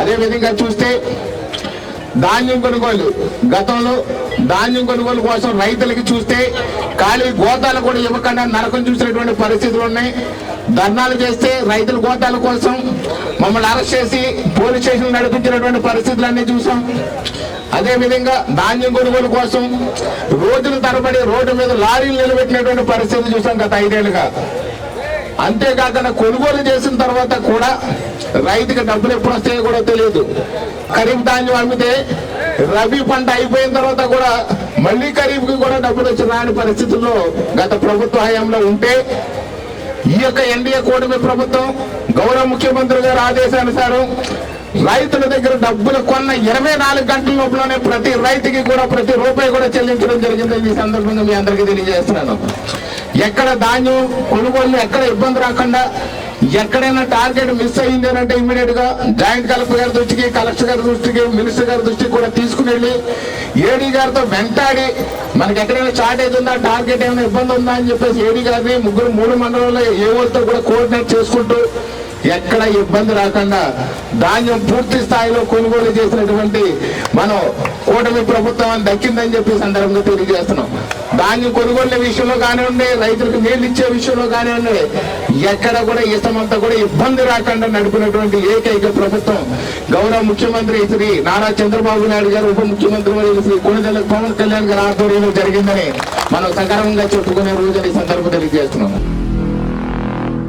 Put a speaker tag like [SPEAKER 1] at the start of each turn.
[SPEAKER 1] అదేవిధంగా చూస్తే ధాన్యం కొనుగోలు. గతంలో ధాన్యం కొనుగోలు కోసం రైతులకి చూస్తే ఖాళీ గోతాలు కూడా ఇవ్వకుండా నరకం చూసినటువంటి పరిస్థితులు ఉన్నాయి. ధర్నాలు చేస్తే రైతుల గోతాల కోసం మమ్మల్ని అరెస్ట్ చేసి పోలీస్ స్టేషన్ నడిపించినటువంటి పరిస్థితులన్నీ చూసాం. అదే విధంగా ధాన్యం కొనుగోలు కోసం రోజుల తరబడి రోడ్డు మీద లారీలు నిలబెట్టినటువంటి పరిస్థితి చూసాం గత ఐదేళ్ళుగా అంతేకాకుండా కొనుగోలు చేసిన తర్వాత కూడా రైతుకి డబ్బులు ఎప్పుడు వస్తాయో కూడా తెలియదు. ఖరీఫ్ ధాన్యం అమ్మితే రబీ పంట అయిపోయిన తర్వాత కూడా మళ్ళీ ఖరీఫ్కి కూడా డబ్బులు వచ్చి రాని పరిస్థితుల్లో గత ప్రభుత్వ హయాంలో ఉంటే ఈ యొక్క ఎన్డీఏ కూటమి ప్రభుత్వం గౌరవ ముఖ్యమంత్రి గారి ఆదేశానుసారం రైతుల దగ్గర డబ్బులు కొన్న ఇరవై నాలుగు గంటల లోపలనే ప్రతి రైతుకి కూడా ప్రతి రూపాయి కూడా చెల్లించడం జరిగిందని ఈ సందర్భంగా మీ అందరికీ తెలియజేస్తున్నాను. ఎక్కడ ధాన్యం కొనుగోలు ఎక్కడ ఇబ్బంది రాకుండా ఎక్కడైనా టార్గెట్ మిస్ అయ్యింది అంటే ఇమీడియట్గా జాయింట్ కలెక్టర్ గారి దృష్టికి కలెక్టర్ గారి దృష్టికి మినిస్టర్ గారి దృష్టికి కూడా తీసుకుని వెళ్ళి ఏడీ గారితో వెంటాడి మనకి ఎక్కడైనా షార్టేజ్ ఉందా టార్గెట్ ఏమైనా ఇబ్బంది ఉందా అని చెప్పేసి ఏడీ గారిని ముగ్గురు మూడు మండలంలో ఏ ఊరితో కూడా కోఆర్డినేట్ చేసుకుంటూ ఎక్కడ ఇబ్బంది రాకుండా ధాన్యం పూర్తి స్థాయిలో కొనుగోలు చేసినటువంటి మనం కూటమి ప్రభుత్వం దక్కిందని చెప్పి సందర్భంగా తెలియజేస్తున్నాం. ధాన్యం కొనుగోలు విషయంలో కానివ్వండి రైతులకు నీళ్ళు ఇచ్చే విషయంలో కానివ్వండి ఎక్కడ కూడా ఇష్టమంతా కూడా ఇబ్బంది రాకుండా నడిపినటువంటి ఏకైక ప్రభుత్వం గౌరవ ముఖ్యమంత్రి శ్రీ నారా చంద్రబాబు నాయుడు గారు ఉప ముఖ్యమంత్రి శ్రీ కొనిదెల పవన్ కళ్యాణ్ గారి ఆధ్వర్యంలో జరిగిందని మనం సకారంగా చెప్పుకునే రోజుని ఈ సందర్భం తెలియజేస్తున్నాం.